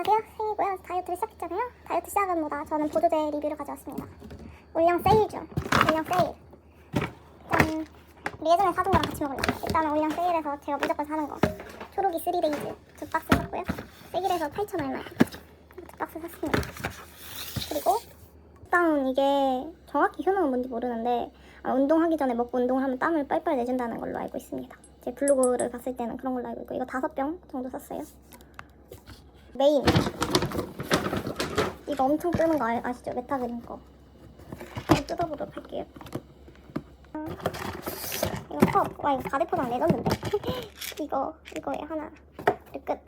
안녕하세요 생이고요. 다이어트를 시작했잖아요. 다이어트 시작은 뭐다? 저는 보조제 리뷰를 가져왔습니다. 올영 세일 중. 올영 세일. 일단 예전에 사둔 거랑 같이 먹을래요. 일단은 올영 세일에서 제가 무조건 사는 거. 초록이 3데이즈 두 박스 샀고요. 세일에서 8천 얼마에 두 박스 샀습니다. 그리고 빵은 이게 정확히 효능은 뭔지 모르는데 아, 운동하기 전에 먹고 운동을 하면 땀을 빨빨 내준다는 걸로 알고 있습니다. 제 블로그를 봤을 때는 그런 걸로 알고 있고 이거 다섯 병 정도 샀어요 메인. 이거 엄청 뜨는 거 아, 아시죠? 메타그린 거. 한번 뜯어보도록 할게요. 어, 이거 컵, 와 이거 가대포장 레전드인데. 이거 이거에 하나. 끝.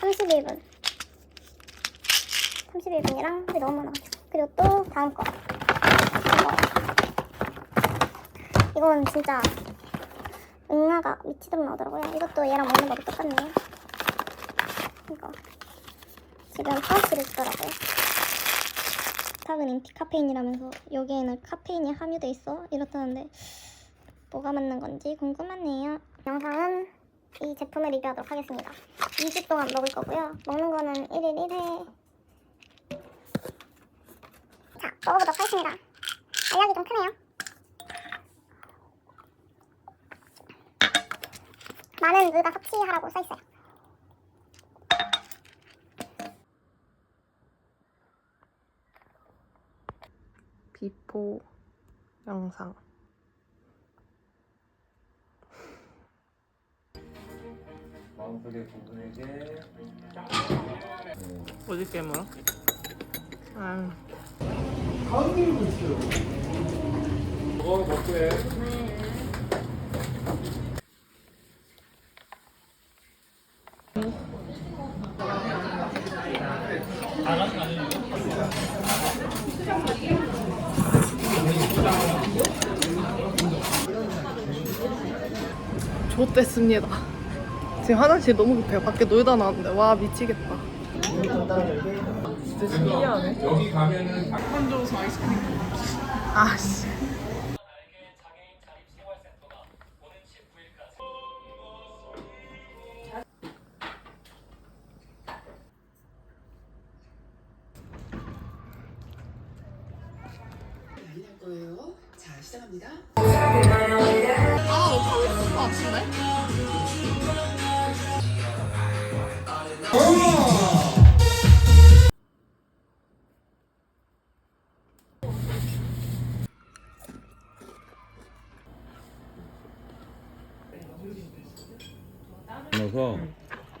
31분. 31분이랑 근데 너무 많아가지고 그리고 또 다음 거. 이거. 이건 진짜 응아가 미치도록 나오더라고요. 이것도 얘랑 먹는 거랑 똑같네요 이거 지금 파우치를 주더라고요. 탁은 인티 카페인이라면서 여기에는 카페인이 함유돼 있어 이렇다는데 뭐가 맞는 건지 궁금하네요. 영상은 이 제품을 리뷰하도록 하겠습니다. 2주 동안 먹을 거고요. 먹는 거는 1일 1회. 자, 먹어보도록 하겠습니다. 알약이 좀 크네요. 많은 의가 섭취하라고 써있어요. 비포 영상. 마음속의 부분에게 어디 깨물어? 아, 먹어 먹고 해 좋댔습니다. 지금 화장실 너무 급해요. 밖에 놀다 나왔는데 와 미치겠다. 진짜 신기하네. 여기 가면은 아씨. 시작합니다. 넣어서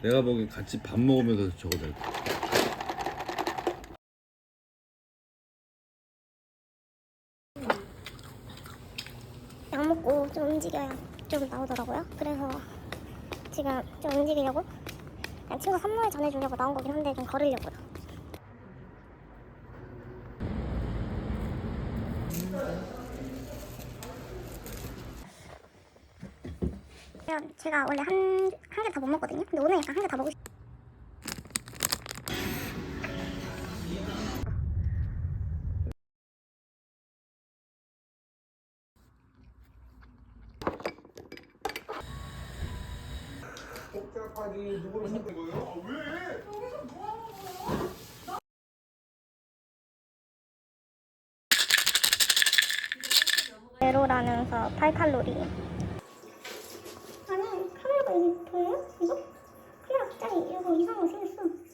내가 보기엔 같이 밥 먹으면서 적어도 될 거야. 약 먹고 좀 움직여야 좀 나오더라고요. 그래서 지금 좀 움직이려고 친구 선물 전해주려고 나온 거긴 한데 좀 걸으려고요. 제가 원래 한 한 개 다 못 먹거든요. 근데 오늘 약간 한 개 다 먹을 수 복잡하지 누구를 찾는 거예요? 아, 왜? 제로라면서 8칼로리. 아니 카메라가 여기 보여요? 이거? 카메라 갑자기 이거 이상한 거 생겼어.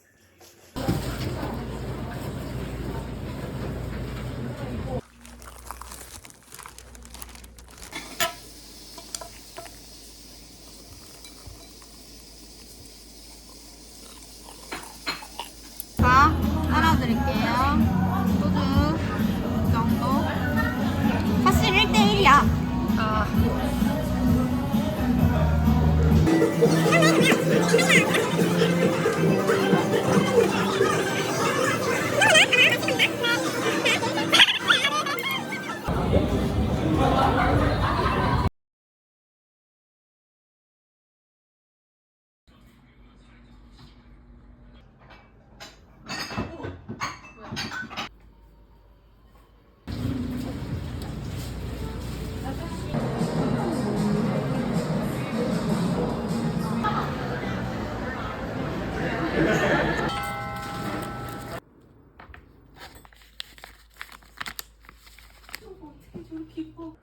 저렇게 이뻐.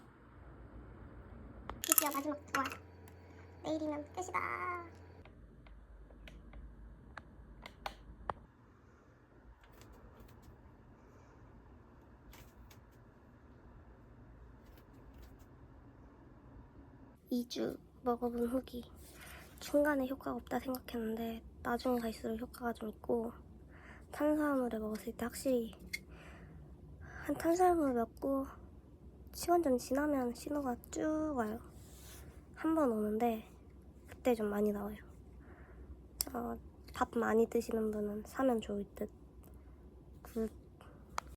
드디어 마지막 좋아. 내일이면 끝이다. 2주 먹어본 후기 중간에 효과가 없다 생각했는데 나중에 갈수록 효과가 좀 있고 탄수화물을 먹었을 때 확실히 한 탄수화물을 먹고 시간 좀 지나면 신호가 쭉 와요. 한 번 오는데 그때 좀 많이 나와요. 어, 밥 많이 드시는 분은 사면 좋을 듯.